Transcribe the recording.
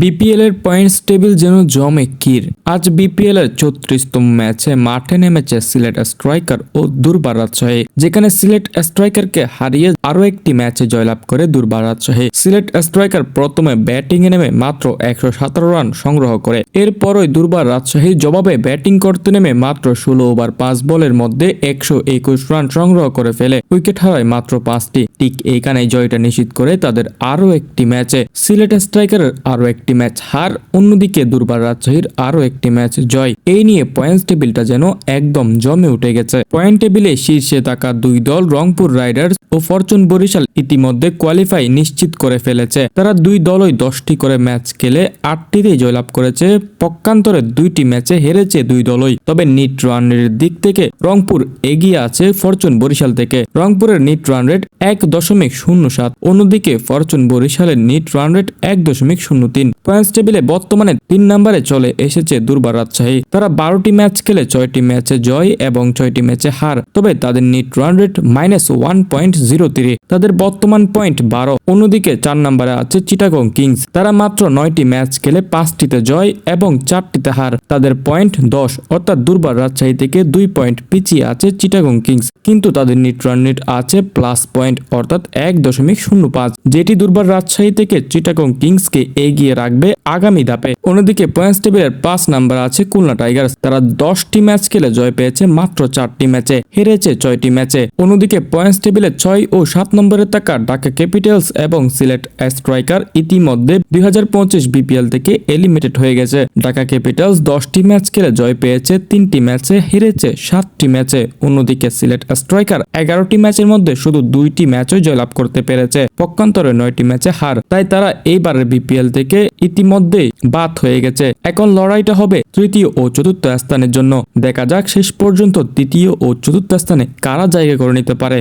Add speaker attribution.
Speaker 1: BPL এর points table যেন জমে কির আজ বিপিএল এর চৌত্রিশতম ম্যাচে মাঠে নেমেছে সিলেট স্ট্রাইকার ও দুর্বার রাজশাহী, যেখানে সিলেট স্ট্রাইকারকে হারিয়ে আরও একটি ম্যাচে জয়লাভ করে দুর্বার রাজশাহী। সিলেট স্ট্রাইকার প্রথমে ব্যাটিং এ নেমে মাত্র একশো সতেরো রান সংগ্রহ করে। এরপরই দুর্বার রাজশাহী জবাবে ব্যাটিং করতে নেমে মাত্র ষোলো ওভার পাঁচ বলের মধ্যে একশো একুশ রান সংগ্রহ করে ফেলে। উইকেট হারায় মাত্র পাঁচটি। ঠিক এইখানে জয়টা নিশ্চিত করে তাদের আরও একটি ম্যাচে সিলেট স্ট্রাইকারের আরও একটি ম্যাচ হার অন্যদিকে দুর্বার রাজশাহীর আরও একটি ম্যাচ জয়। এই নিয়ে পয়েন্টস টেবিলটা যেন একদম জমে উঠে গেছে। পয়েন্ট টেবিলে শীর্ষে থাকা দুই দল রংপুর রাইডার্স ও ফরচুন বরিশাল ইতিমধ্যে কোয়ালিফাই নিশ্চিত করে ফেলেছে। তারা দুই দলই দশটি করে ম্যাচ খেলে আটটিতেই জয়লাভ করেছে। পক্ষান্তরে দুইটি ম্যাচে হেরেছে দুই দলই। তবে নিট রান রেটের দিক থেকে রংপুর এগিয়ে আছে ফরচুন বরিশাল থেকে। রংপুরের নিট রান রেট এক দশমিক শূন্য সাত, অন্যদিকে ফরচুন বরিশালের নিট রান রেট এক দশমিক শূন্য তিন। পয়েন্টস টেবিলে বর্তমানে তিন নম্বরে চলে এসেছে দুর্বার রাজশাহী। তারা বারোটি ম্যাচ খেলে ছয়টি ম্যাচে জয় এবং ছয়টি ম্যাচে হার। তবে তাদের net run rate minus one point zero three তাদের বর্তমান পয়েন্ট বারো। অন্যদিকে চার নম্বরে আছে চিটাগং কিংস। তারা মাত্র নয়টি ম্যাচ খেলে পাঁচটিতে জয় এবং চারটিতে হার। তাদের পয়েন্ট দশ, অর্থাৎ দুর্বার রাজশাহী থেকে দুই পয়েন্ট পিছিয়ে আছে চিটাগং কিংস। কিন্তু তাদের নিট রান রেট আছে প্লাস পয়েন্ট অর্থাৎ এক দশমিক শূন্য পাঁচ। যেটি দুর্বার রাজশাহী থেকে চিটাগং কিংসকে এগিয়ে রাখবে আগামী ধাপে। অন্যদিকে পয়েন্টস টেবিলের পাঁচ নাম্বার আছে খুলনা টাইগার্স। তারা দশটি ম্যাচ খেলে জয় পেয়েছে মাত্র চারটি ম্যাচে, হেরেছে ছয়টি ম্যাচে। অন্যদিকে পয়েন্টস টেবিলে ছয় ও সাত নম্বরে থাকা ঢাকা ক্যাপিটালস এবং সিলেট স্ট্রাইকার ইতিমধ্যে দুই হাজার পঁচিশ বিপিএল থেকে এলিমিনেটেড হয়ে গেছে। ঢাকা ক্যাপিটালস দশটি ম্যাচ খেলে জয় পেয়েছে, তিনটি ম্যাচে হেরেছে সাতটি ম্যাচে। অন্যদিকে সিলেট স্ট্রাইকার এগারোটি ম্যাচের মধ্যে শুধু দুইটি ম্যাচই জয়লাভ করতে পেরেছে, পক্ষান্তরে নয়টি ম্যাচে হার। তাই তারা এইবারের বিপিএল থেকে ইতিমধ্যেই বাদ হয়ে গেছে। এখন লড়াইটা হবে তৃতীয় ও চতুর্থ স্থানের জন্য। দেখা যাক শেষ পর্যন্ত তৃতীয় ও চতুর্থ স্থানে কারা জায়গা করে নিতে পারে।